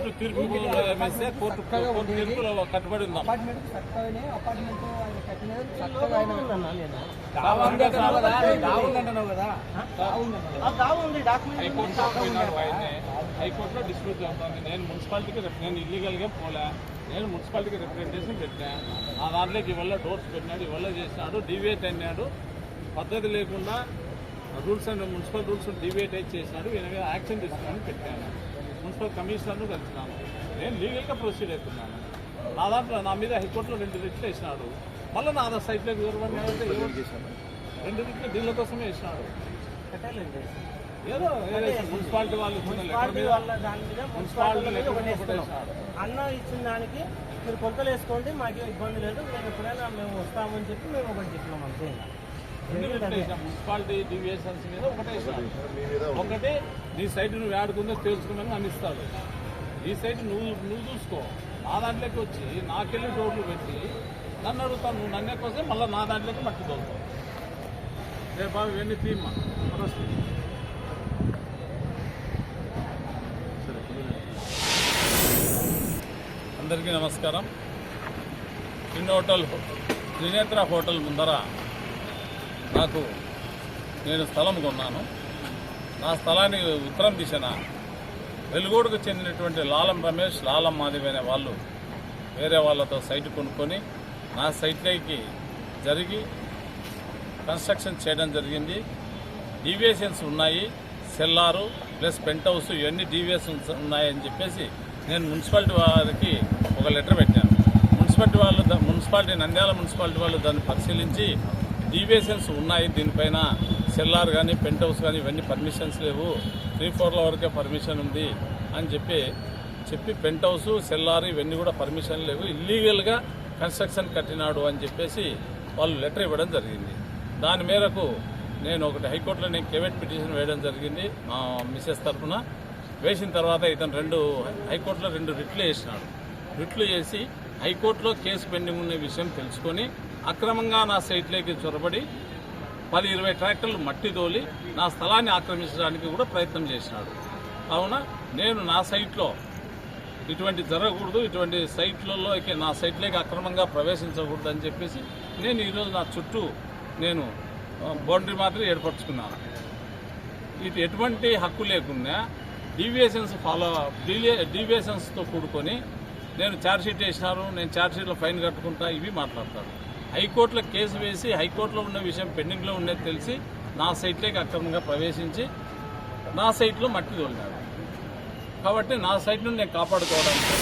Court తీర్పు వేస్తే court court తీర్పులో కట్టుబడి ఉందాం. హైకోర్టులో డిస్ప్యూట్ అవుతుంది నేను మున్సిపాలిటీకి రిప్- నేను ఇల్లీగల్గా పోలే. నేను మున్సిపాలిటీకి రిప్రజెంటేషన్ పెట్టా. ఆ దాంట్లోకి ఇవల్ల డోర్స్ పెట్టినాడు ఇవల్ల చేసినాడు డివియేట్ అన్నాడు పద్ధతి లేకుండా rules and municipal rules deviate అయితే చేసినాడు. ఈయన మీద యాక్షన్ తీసుకుని పెట్టాను. మున్సిపల్ కమిషనర్ను కలిసినాను. నేను లీగల్గా ప్రొసీడ్ అవుతున్నాను. నా దాంట్లో నా మీద హైకోర్టులో రెండు రిట్లు వేసినాడు. మళ్ళీ నా ఆధార్ సైట్లోకి ఎవరు? రెండు రిట్లు దీనిల కోసమే వేసినాడు. ఏదో మున్సిపాలిటీ వాళ్ళు. అన్న ఇచ్చిన దానికి మీరు కొలతలు వేసుకోండి మాకేం ఇబ్బంది లేదు. మేము ఎప్పుడైనా మేము వస్తామని చెప్పి మేము ఒకటి చెప్పినాం అంతే. మున్సిపాలిటీ డివియేషన్స్ మీద ఒకటే. ఒకటి నీ సైట్ నువ్వు ఆడుకుందో తెలుసుకున్నాను నన్ను ఇస్తాడు ఈ సైట్ నువ్వు నువ్వు చూసుకో. నా దాంట్లోకి వచ్చి నాకెళ్ళి డోర్లు పెట్టి నన్ను అడుగుతాను నువ్వు నన్నే కోసం మళ్ళీ నా దాంట్లోకి మట్టి తోలుతావు. రేపు బాబు ఇవన్నీ తీమ్మా అందరికీ నమస్కారం. ఇన్ హోటల్ త్రినేత్ర హోటల్ ముందర నాకు నేను స్థలం కొన్నాను. నా స్థలానికి ఉత్తరం దిశన వెలుగోడుకు చెందినటువంటి లాలం రమేష్ లాలం మాధవి అనే వాళ్ళు వేరే వాళ్ళతో సైట్ కొనుక్కొని నా సైట్లోకి జరిగి కన్స్ట్రక్షన్ చేయడం జరిగింది. డీవియేషన్స్ ఉన్నాయి. సెల్లారు ప్లస్ పెంట్ హౌస్ ఇవన్నీ డీవియేషన్స్ ఉన్నాయని చెప్పేసి నేను మున్సిపాలిటీ వారికి ఒక లెటర్ పెట్టాను. మున్సిపాలిటీ వాళ్ళు మున్సిపాలిటీ నంద్యాల మున్సిపాలిటీ వాళ్ళు దాన్ని పరిశీలించి డీవియేషన్స్ ఉన్నాయి. దీనిపైన సెల్లార్ కానీ పెంట్ హౌస్ కానీ ఇవన్నీ పర్మిషన్స్ లేవు. త్రీ ఫోర్ల వరకే పర్మిషన్ ఉంది అని చెప్పి చెప్పి పెంట్ హౌస్ సెల్లార్ ఇవన్నీ కూడా పర్మిషన్ లేవు. ఇల్లీగల్గా కన్స్ట్రక్షన్ కట్టినాడు అని చెప్పేసి వాళ్ళు లెటర్ ఇవ్వడం జరిగింది. దాని మేరకు నేను ఒకటి హైకోర్టులో నేను కేవెట్ పిటిషన్ వేయడం జరిగింది. మా మిసెస్ తరఫున వేసిన తర్వాత ఇతను రెండు హైకోర్టులో రెండు రిట్లు వేసినాడు. రిట్లు చేసి హైకోర్టులో కేసు పెండింగ్ ఉన్న విషయం తెలుసుకొని అక్రమంగా నా సైట్లోకి చొరబడి పది ఇరవై ట్రాక్టర్లు మట్టి తోలి నా స్థలాన్ని ఆక్రమించడానికి కూడా ప్రయత్నం చేసినాడు. కావున నేను నా సైట్లో ఇటువంటి జరగకూడదు ఇటువంటి సైట్లలో నా సైట్లోకి అక్రమంగా ప్రవేశించకూడదు అని చెప్పేసి నేను ఈరోజు నా చుట్టూ నేను బౌండరీ మాత్రం ఏర్పరచుకున్నాను. ఇది ఎటువంటి హక్కు లేకుండా డీవియేషన్స్ ఫాలో డీవియేషన్స్తో కూడుకొని నేను ఛార్జ్షీట్ వేసినారు నేను ఛార్జ్షీట్లో ఫైన్ కట్టుకుంటా ఇవి మాట్లాడతాను హైకోర్టులో కేసు వేసి హైకోర్టులో ఉన్న విషయం పెండింగ్లో ఉండేది తెలిసి నా సైట్లోకి అక్రమంగా ప్రవేశించి నా సైట్లో మట్టి తోలినాడు కాబట్టి నా సైట్ను నేను కాపాడుకోవడానికి